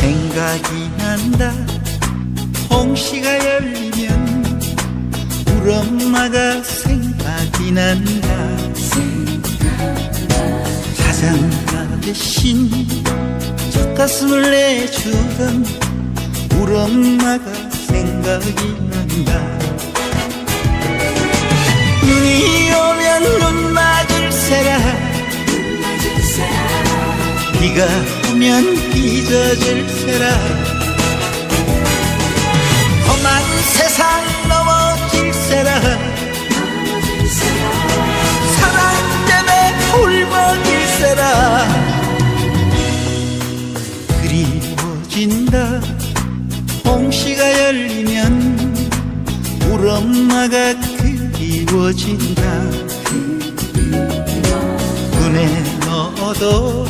생각이 난다. 홍시가 열리면 우리 엄마가 생각이 난다. 자장가 대신 젖가슴을 내주던 우리 엄마가 생각이 난다 비가 오면 빚어질세라. 험한 세상 넘어질세라. 사랑 때문에 울먹일세라. 그리워진다. 홍시가 열리면 우리 엄마가 그리워진다. 눈에 넣어도